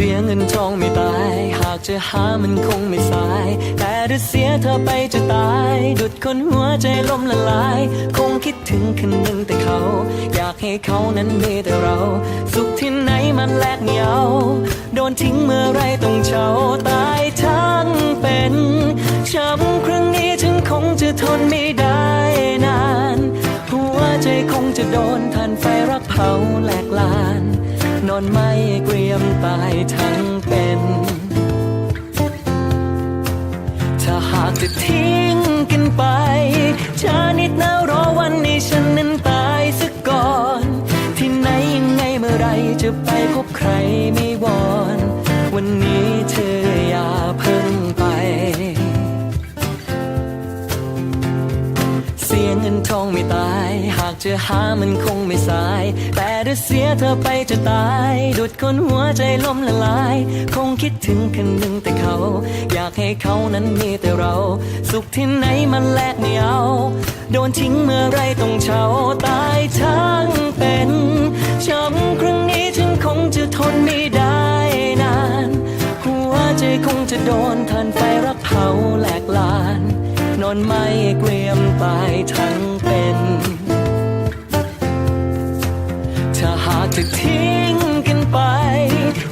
เงินทองไม่ตาย หากจะหามันคงไม่สาย แต่ถ้าเสียเธอไปจะตาย ดุดคนหัวใจล้มละลาย คงคิดถึงคนหนึ่งแต่เขา อยากให้เขานั้นมีแต่เรา สุขที่ไหนมันแลกเหนียว โดนทิ้งเมื่อไรต้องเช่าตาย เกรียมตายทั้งเป็น ถ้าหากจะทิ้งกันไปชานิดนะรอวันนี้ฉันนั้นตายซะก่อน ที่ไหนยังไงเมื่อไรจะไปพบใครไม่วอน เสียเงินทองไม่ตาย หากจะหามันคงไม่สาย แต่ถ้าเสียเธอไปจะตาย ดุดคนหัวใจล้มละลาย คงคิดถึงคนหนึ่งแต่เขา อยากให้เขานั้นมีแต่เรา สุขที่ไหนมันแลกไม่เอา โดนทิ้งเมื่อไรต้องเช่าตายทั้งเป็นช้ำครั้งนี้ฉันคงจะทนไม่ได้นาน หัวใจคงจะโดนทันไฟรักเผาแหลกลาน นอนไม่เกลียมตายทั้งเป็น ถ้าหากจะทิ้งกันไป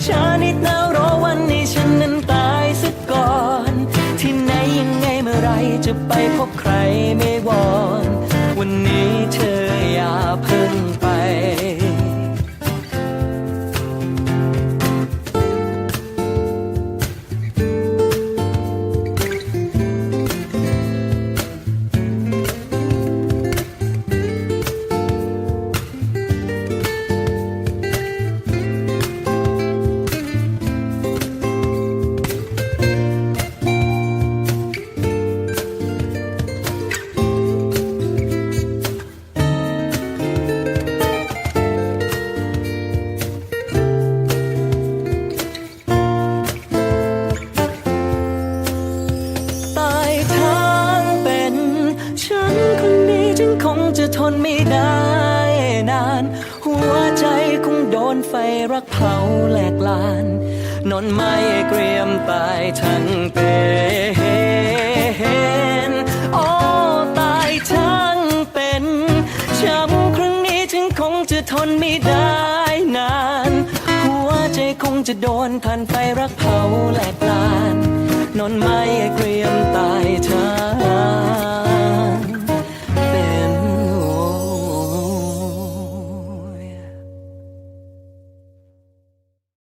ชานิดนะรอวันนี้ฉันนั้นตายสัก่อน ที่ไหนยังไงเมื่อไรจะไปพบใครไม่วอน งคงจะทนไม่ได้นาน หัวใจคงโดนไฟรักเผาแหลกลาน นอนไม่เกรียมตายทั้งเป็นโอ้ตายทั้งเป็นช้ำครั้งนี้ฉันคงจะทนไม่ได้นาน หัวใจคงจะโดนทันไฟรักเผาแหลกลาน นอนไม่เกรียม